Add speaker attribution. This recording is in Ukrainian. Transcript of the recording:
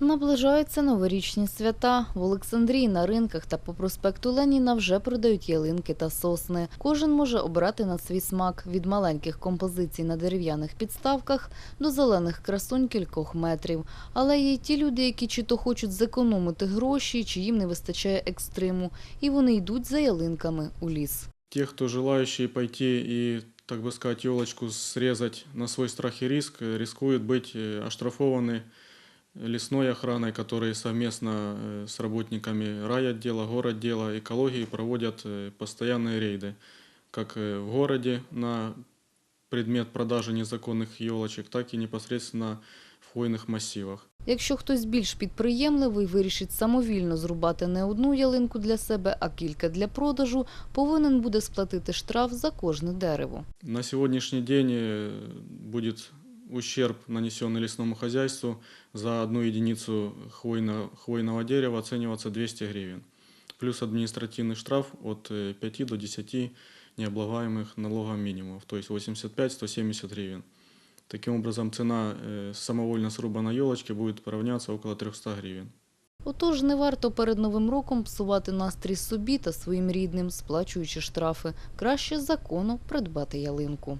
Speaker 1: Наближаються новорічні свята. В Олександрії на ринках та по проспекту Леніна вже продають ялинки та сосни. Кожен може обрати на свій смак від маленьких композицій на дерев'яних підставках до зелених красунь кількох метрів. Але є й ті люди, які чи то хочуть зекономити гроші, чи їм не вистачає екстриму, і вони йдуть за ялинками у ліс.
Speaker 2: Те, кто желающие пойти и, так бы сказать, елочку срезать на свой страх и риск, э, рискуют быть э, оштрафованы лесной охраной, которые совместно э, с работниками райотдела, городдела, экологии проводят э, постоянные рейды, как э, в городе на предмет продажи незаконных елочек, так и непосредственно в хвойных массивах.
Speaker 1: Якщо хтось більш підприємливий вирішить самовільно зрубати не одну ялинку для себе, а кілька для продажу, повинен буде сплатити штраф за кожне дерево.
Speaker 2: На сегодняшний день э, будет ущерб, нанесенный лесному хозяйству, за одну единицу хвойно- хвойного дерева оцениваться 200 гривен. Плюс административный штраф от э, 5 до 10 необлагаемых налогом минимумов, то есть 85-170 гривен. Таким образом, цена э, самовольно срубанной елочки будет равняться около 300 гривен.
Speaker 1: Отож, не варто перед Новим роком псувати настрій собі та своїм рідним, сплачуючи штрафи. Краще з закону придбати ялинку.